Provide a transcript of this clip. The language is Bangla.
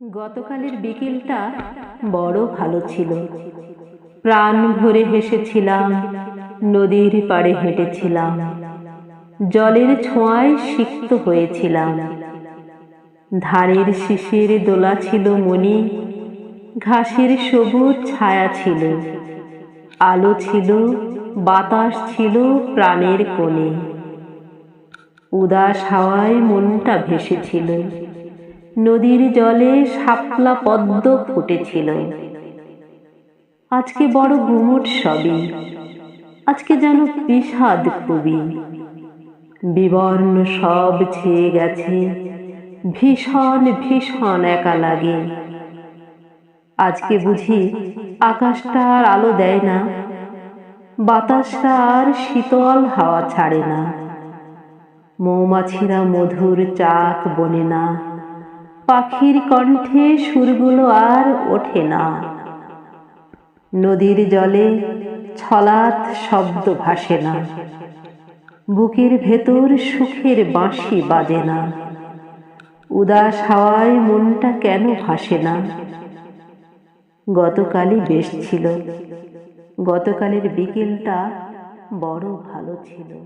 গতকালের বিকেলটা বড় ভালো ছিল। প্রাণ ভরে হেসেছিলাম, নদীর পাড়ে হেঁটেছিলাম, জলের ছোঁয়ায় সিক্ত হয়েছিলাম। ধানের শিশির দোলা ছিল মনি, ঘাসের সবুজ ছায়া ছিল, আলো ছিল, বাতাস ছিল প্রাণের কোণে। উদাস হাওয়ায় মনটা ভেসেছিল। নদীর জলে শাপলা পদ্ম ফুটেছিল। আজকে বড় গুমট সবই আজকে যেন বিষাদ খুবই। বিবর্ণ সব ছেয়ে গেছে। ভীষণ ভীষণ একা লাগে। আজকে বুঝি আকাশটা আর আলো দেয় না। বাতাসটা আর শীতল হাওয়া ছাড়ে না। মৌমাছিরা মধুর চাক বনে না। পাখির কণ্ঠে সুরগুলো আর ওঠে না। নদীর জলে ছলাৎ শব্দ ভাসে না। বুকের ভেতর সুখের বাঁশি বাজে না। উদাস হাওয়ায় মনটা কেন ভাসে না? গতকালই বেশ ছিল। গতকালের বিকেলটা বড় ভালো ছিল।